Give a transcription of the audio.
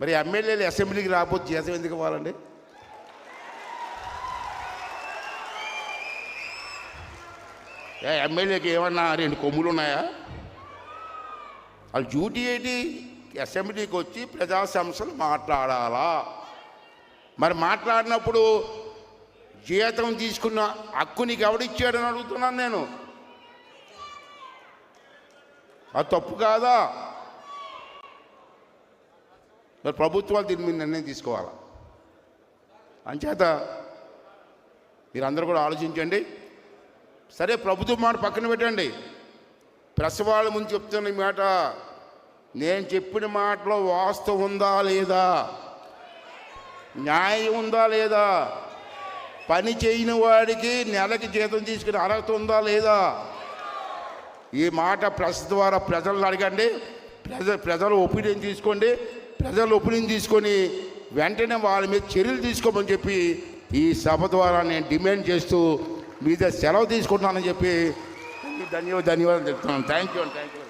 మరి ఎమ్మెల్యేలు అసెంబ్లీకి రాకపోతే జీతం ఎందుకు ఇవ్వాలండి? ఏ ఎమ్మెల్యేకి ఏమన్నా రెండు కొమ్ములు ఉన్నాయా? వాళ్ళు డ్యూటీ ఏంటి? అసెంబ్లీకి వచ్చి ప్రజా సమస్యలు మాట్లాడాలా? మరి మాట్లాడినప్పుడు జీతం తీసుకున్న హక్కు నీకు ఎవడిచ్చాడని అడుగుతున్నాను నేను. అది తప్పు కాదా? మరి ప్రభుత్వాలు దీని మీద నిర్ణయం తీసుకోవాలా? అంచేత మీరందరూ కూడా ఆలోచించండి. సరే ప్రభుత్వం మాట పక్కన పెట్టండి. ప్రెస్ వాళ్ళ ముందు చెప్తున్న మాట నేను చెప్పిన మాటలో వాస్తవం ఉందా లేదా? న్యాయం ఉందా లేదా? పని చేయని వాడికి నెలకి జీతం తీసుకునే అర్హత ఉందా లేదా? ఈ మాట ప్రెస్ ద్వారా ప్రజలను అడగండి. ప్రజ ప్రజల ఒపీనియన్ తీసుకోండి. ప్రజలు ఒపీనియన్ తీసుకొని వెంటనే వాళ్ళ మీద చర్యలు తీసుకోమని చెప్పి ఈ సభ ద్వారా నేను డిమాండ్ చేస్తూ మీద సెలవు తీసుకుంటున్నానని చెప్పి ధన్యవాదాలు ధన్యవాదాలు చెప్తున్నాను థ్యాంక్ యూ థ్యాంక్ యూ